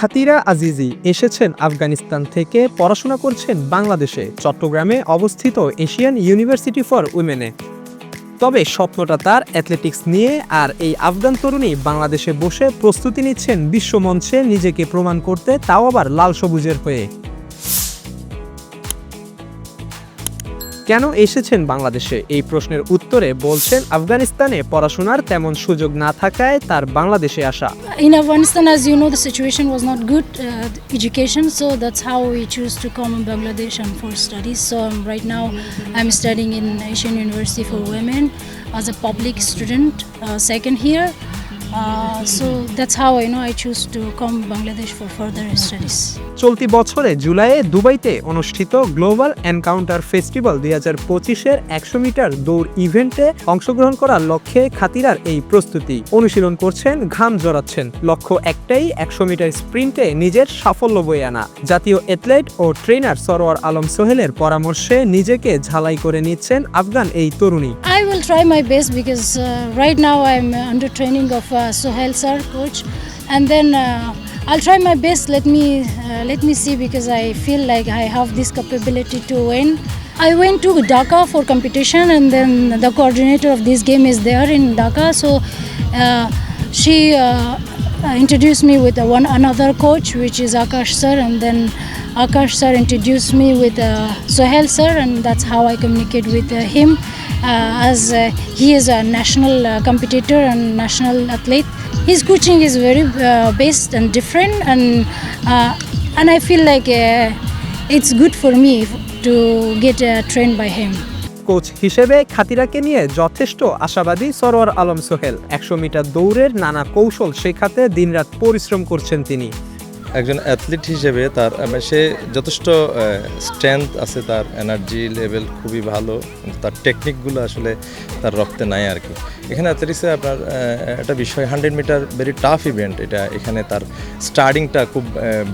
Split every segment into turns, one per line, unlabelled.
খাতিরা আজিজি এসেছেন আফগানিস্তান থেকে পড়াশোনা করছেন বাংলাদেশে, চট্টগ্রামে অবস্থিত এশিয়ান ইউনিভার্সিটি ফর উইমেনে। তবে স্বপ্নটা তার অ্যাথলেটিক্স নিয়ে আর এই আফগান তরুণী বাংলাদেশে বসে প্রস্তুতি নিচ্ছেন বিশ্বমঞ্চে নিজেকে প্রমাণ করতে, তাও আবার লাল সবুজের হয়ে। কেন এসেছেন বাংলাদেশে? এই প্রশ্নের উত্তরে বলছেন, আফগানিস্তানে পড়াশোনার তেমন সুযোগ না থাকায় তার বাংলাদেশে আসা।
In Afghanistan as you know the situation was not good education so that's how we choose to come Bangladesh and for studies so right now I am studying in Asian university for women as a public student second here So that's how I know I choose to come Bangladesh for further studies.
চলতি বছরে জুলাইয়ে দুবাইতে অনুষ্ঠিত global encounter festival দুই হাজার পঁচিশের একশো metre দৌড় ইভেন্টে অংশগ্রহণ করার লক্ষ্যে খাতিরার এই প্রস্তুতি। অনুশীলন করছেন ঘাম জড়াচ্ছেন। লক্ষ্য একটাই একশো মিটার স্প্রিন্টে নিজের সাফল্য বয়ে আনা। জাতীয় অ্যাথলেট ও ট্রেনার সরোয়ার আলম সোহেলের পরামর্শে নিজেকে ঝালাই করে নিচ্ছেন আফগান এই তরুণী।
Will try my best because uh, right now I'm under training of uh, Sohail sir, coach, and then uh, I'll try my best. Let me uh, let me see because I feel like I have this capability to win. I went to Dhaka for competition, and then the coordinator of this game is there in Dhaka, so uh, she. Uh, introduced me with one another coach, which is Akash sir, and then Akash sir introduced me with uh, Sohail sir, and that's how I communicate with uh, him, uh, as uh, he is a national uh, competitor and national athlete. His coaching is very uh, based and different, and uh, and I feel like uh, it's good for me to get uh, trained by him.
Coach হিসেবে খাতিরাকে নিয়ে যথেষ্ট আশাবাদী সরোয়ার আলম সোহেল একশো metre দৌড়ের নানা কৌশল শেখাতে দিনরাত পরিশ্রম করছেন তিনি
একজন অ্যাথলিট হিসেবে তার আহ, সে যথেষ্ট স্ট্রেংথ আছে তার এনার্জি লেভেল খুবই ভালো তার টেকনিকগুলো আসলে তার রক্তে নাই আর কি। এখানে অ্যাথলেটিক্সে আপনার একটা বিষয় hundred metre very tough event এটা এখানে তার স্টার্টিংটা খুব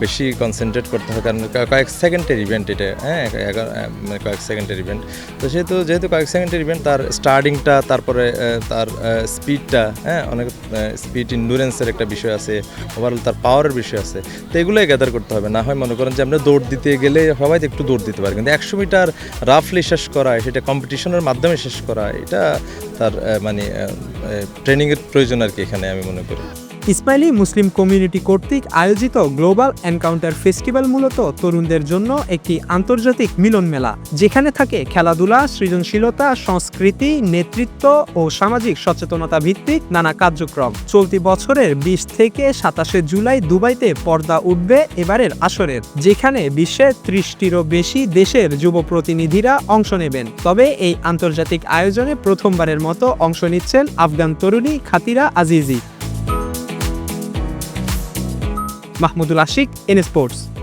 বেশি কনসেন্ট্রেট করতে হয় কারণ কয়েক সেকেন্ডের ইভেন্ট এটা হ্যাঁ মানে কয়েক সেকেন্ডের ইভেন্ট তো সেহেতু যেহেতু কয়েক সেকেন্ডের ইভেন্ট তার স্টার্টিংটা তারপরে তার স্পিডটা হ্যাঁ অনেক স্পিড ইন্ডুরেন্সের একটা বিষয় আছে ওভারঅল তার পাওয়ারের বিষয় আছে। তো এগুলোই গ্যাদার করতে হবে। না হয় মনে করেন যে আমরা দৌড় দিতে গেলে সবাই একটু দৌড় দিতে পারি। কিন্তু একশো মিটার রাফলি শেষ করায় সেটা কম্পিটিশনের মাধ্যমে শেষ করা, এটা তার মানে ট্রেনিংয়ের প্রয়োজন আর কি এখানে আমি মনে করি।
ইসমাইলি মুসলিম কমিউনিটি কর্তৃক আয়োজিত গ্লোবাল এনকাউন্টার ফেস্টিভ্যাল মূলত তরুণদের জন্য একটি আন্তর্জাতিক মিলন মেলা, যেখানে থাকে খেলাধুলা, সৃজনশীলতা, সংস্কৃতি, নেতৃত্ব ও সামাজিক সচেতনতা ভিত্তিক নানা কার্যক্রম। চলতি বছরের বিশ থেকে সাতাশে জুলাই দুবাইতে পর্দা উঠবে এবারের আসরের, যেখানে বিশ্বের ত্রিশটিরও বেশি দেশের যুব প্রতিনিধিরা অংশ নেবেন। তবে এই আন্তর্জাতিক আয়োজনে প্রথমবারের মতো অংশ নিচ্ছেন আফগান তরুণী Khatira Azizi. Mahmudul Ashiq N sports.